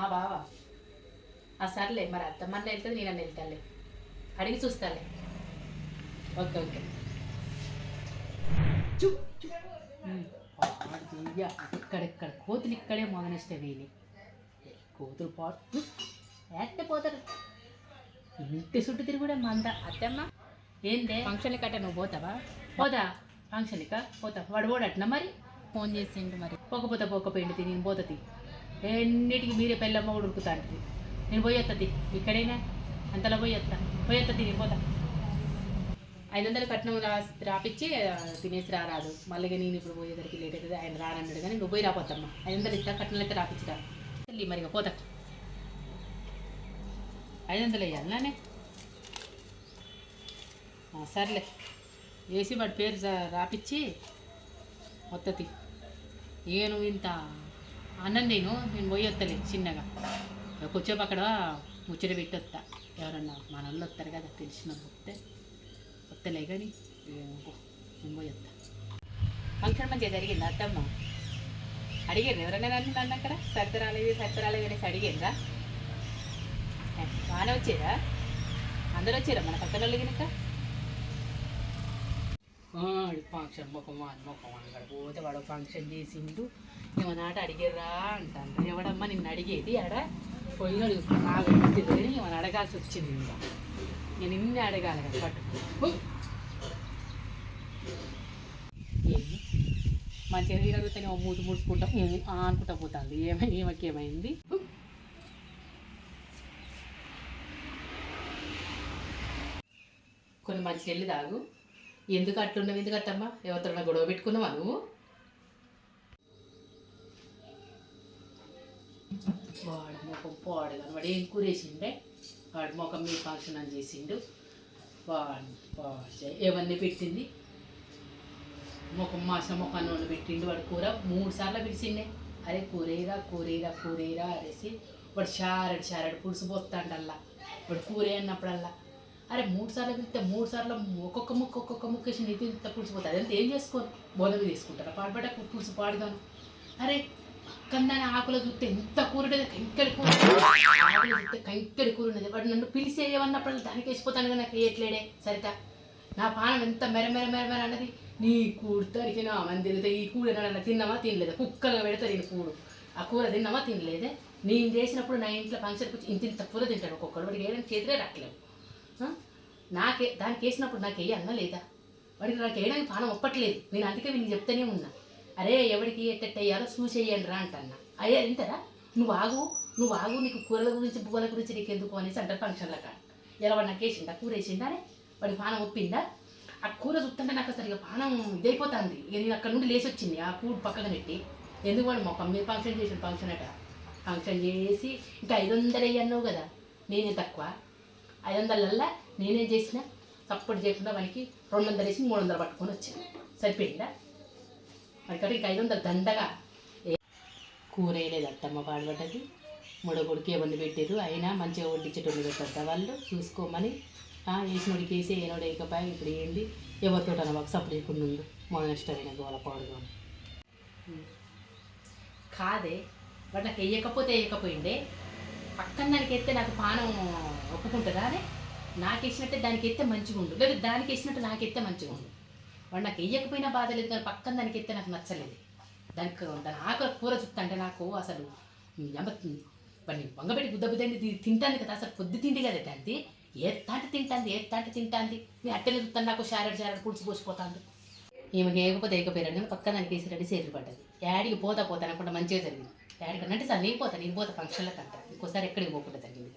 ఆ బావా. ఆ సర్లే మరి అత్తమ్మన్న వెళ్తుంది నేను వెళ్తాలే అడిగి చూస్తాలే ఓకే ఓకే. ఇక్కడెక్కడ కోతులు ఇక్కడే మొదనష్ట వేలి కోతులు పాటు ఎట్టే పోతారు. ఇంటి చుట్టూ తిరిగి కూడా మంద. అత్తమ్మ ఏందే? ఫంక్షన్ కట్ట నువ్వు పోతావా? పోతా. ఫంక్షన్కా పోతా. వాడు పోడట్నా మరి? ఫోన్ చేసిండు మరి. పోకపోతే పోకపోయింది నేను పోతుంది ఎన్నిటికి మీరే పెళ్ళమ్మ కూడా ఉరుకుతా నేను పోయొత్తది ఇక్కడైనా? అంతలో పోయొత్తా పోయొత్తది నేను పోతా. ఐదు వందలు కట్నం రా రాపిచ్చి తినేసి రారాదు. మళ్ళీ నేను ఇప్పుడు పోయేసరికి లేట్ అవుతుంది ఆయన రానన్నాడు కానీ నువ్వు పోయి రాపోతమ్మా ఐదు వందలు ఇస్తా కట్నం అయితే రాపిచ్చిరా. తల్లి మరి పోతా. ఐదు వందలు వేయాలనే సర్లే. వేసి వాడి పేరు రాపిచ్చి వత్తతి ఏను ఇంత అన్నం నేను నేను పోయి వస్తలే చిన్నగా. కూర్చోపు అక్కడ ముచ్చట పెట్టి వస్తా ఎవరన్నా మన వాళ్ళు వస్తారు కదా తెలిసిన వస్తే. వస్తలే కానీ నేను పోయి వస్తా ఫంక్షన్ మంచిగా జరిగింది అత్తమ్మ? అడిగారు ఎవరైనా నన్ను నన్ను అక్కడ? సర్ది రాలేదు సర్ది రాలేదు అనేసి అడిగారా బాగానే వచ్చారా అందరూ వచ్చారా మన పక్కన వాళ్ళు కనుక వాడు ఫంక్షన్ ముఖం వాడి ముఖం అక్కడ పోతే వాడు ఫంక్షన్ చేసిండు ఏమన్నాట అడిగేరా అంటాను ఎవడమ్మా నిన్ను అడిగేది? ఆడ పోయినాడు నాకు గుర్తులేదు కానీ అడగాల్సి వచ్చింది ఇంకా. నేను నిన్నే అడగాలి కదా పట్టుకో ఉయ్. ఏంది? మంచిగా అడిగితే ఏమో మూతి ముడుచుకుంటాం అనుకుంటా పోతుంది. ఏమై ఏమకి ఏమైంది కొన్ని మంచి చెల్లి తాగు. ఎందుకు అట్లున్నావు? ఎందుకు అట్టమ్మా ఎవరితో గొడవ పెట్టుకున్నావా నువ్వు? వాడు ముఖం పాడు కానీ వాడు ఏం కూరేసిండే వాడు ముఖం మీ ఫంక్షన్ అని చేసిండు. వాడు పాడు ఏమన్నీ పెట్టింది? ముఖం మాసం ముఖాన్ని వండి పెట్టిండు. వాడు కూర మూడు సార్లు పిలిచిండే. అరే కూరేరా కూరేరా కూరేరా అనేసి వాడు షారడు షారడు పులుసు పోతాడల్లా వాడు కూరే అన్నప్పుడల్లా. అరే మూడు సార్లు తింటే మూడు సార్లు ఒక్కొక్క ముక్క ఒక్కొక్క ముక్క వేసి నీతి ఇంత పులుసు పోతుంది అదంతా ఏం చేసుకోను? బోధ తీసుకుంటారా పాడుపడ్డ పులుసు పాడుదాను అరే కన్నాని ఆకులు చూస్తే ఎంత కూర ఉండేది కంకడి కూర. ఆకులో చూస్తే కంకడి కూర ఉన్నది వాడు నన్ను పిలిచి ఏమన్నప్పుడు దానికి వేసిపోతాను కదా నాకు వేయట్లేడే. సరిత నా పానం ఎంత మెర మెర మెర మెర అన్నది. నీ కూడు నా మంది తిరిగితే ఈ కూర తిన్నామా తినలేదా? కుక్కలుగా పెడితే నేను కూడు ఆ కూర తిన్నామా తినలేదే? నేను చేసినప్పుడు నా ఇంట్లో ఫంక్షన్కి వచ్చి ఇంత ఇంత కూర తింటాడు ఒక్కొక్కరు వాడికి ఏదైనా చేతిలే రావట్లేవు నాకే దానికి వేసినప్పుడు నాకు వేయన్నా లేదా? వాడికి నాకు వేయడానికి పానం ఒప్పట్లేదు. నేను అందుకే నీకు చెప్తూనే ఉన్నా. అరే ఎవడికి ఎట్టెట్ అయ్యాలో చూసేయండి రా అంటన్నా. అయ్యా ఇంతరా నువ్వు ఆగు నువ్వు ఆగు నీకు కూరల గురించి పువ్వుల గురించి నీకు ఎందుకు అనేసి అంటారు ఫంక్షన్ల కాడ. ఎలా వాడు నాకు వేసిందా కూర వేసిందా అరే వాడి పానం ఒప్పిందా? ఆ కూర చూస్తుంటే నాకు అసలు ఇక పానం ఇదైపోతుంది. ఇక నేను అక్కడ నుండి లేచి వచ్చింది. ఆ కూర పక్కన పెట్టి. ఎందుకు వాడు మొక్కం మీద ఫంక్షన్ చేసిన ఫంక్షన్ అట. ఫంక్షన్ చేసి ఇంకా ఐదు వందలు అయ్యన్నావు కదా. నేనే తక్కువ. ఐదు వందలల్లా నేనేం చేసిన సపోర్ట్ చేయకుండా మనకి రెండు వందలు వేసి మూడు వందలు పట్టుకొని వచ్చాను. సరిపోయిందా? వాడికి ఇంకా ఐదు వందలు దండగా. ఏ- కూర వేయలేదు అత్తమ్మ పాడుపడ్డది ముడగుడికి ఇవన్నీ పెట్టారు అయినా మంచిగా వడ్డించేటోళ్ళు పెట్టద్దా వాళ్ళు? చూసుకోమని. వేసినోడికి వేసి ఏనోడు వేయకపోయి? ఇప్పుడు ఏంది? ఎవరితో ఒక సపోర్ట్ చేయకుండా ఉండు. మొదటి ఇష్టమైన గోల పాడుగా కాదే వాడు నాకు వేయకపోతే వేయకపోయిండే. పక్కన దానికి ఎత్తే నాకు పానం ఒప్పుకుంటుందా అదే నాకు ఇచ్చినట్టే దానికి ఎత్తే మంచిగా ఉండు లేదు దానికి వేసినట్టు నాకు ఎత్తే మంచిగా ఉండు వాడు నాకు వేయకపోయినా బాధ లేదు కానీ పక్కన దానికి ఎత్తే నాకు నచ్చలేదు. దానికి దాని ఆకలి కూర చుట్టంటే నాకు అసలు వాడిని వంగబెట్టి గుద్ద బుద్దండి తింటాను కదా అసలు పొద్దు తిండి కదా దాన్ని ఏ తాటి తింటాంది ఏ తింటాంది. నేను అట్టనే చూస్తాను నాకు షారడ్ షారెడ్ పుడిచి పోసిపోతాను ఈమె వేయకపోతే వేయకపోయాడు కానీ పక్కన దానికి వేసి రెడీ సేరు పడ్డది. యాడికి పోతా పోతాను అనుకుంటా మంచిగా జరిగింది. యాడికి అంటే సార్ నేను పోతాను నేను పోతా ఫంక్షన్లకు అంట ఇంకోసారి ఎక్కడికి పోకుండా జరిగింది.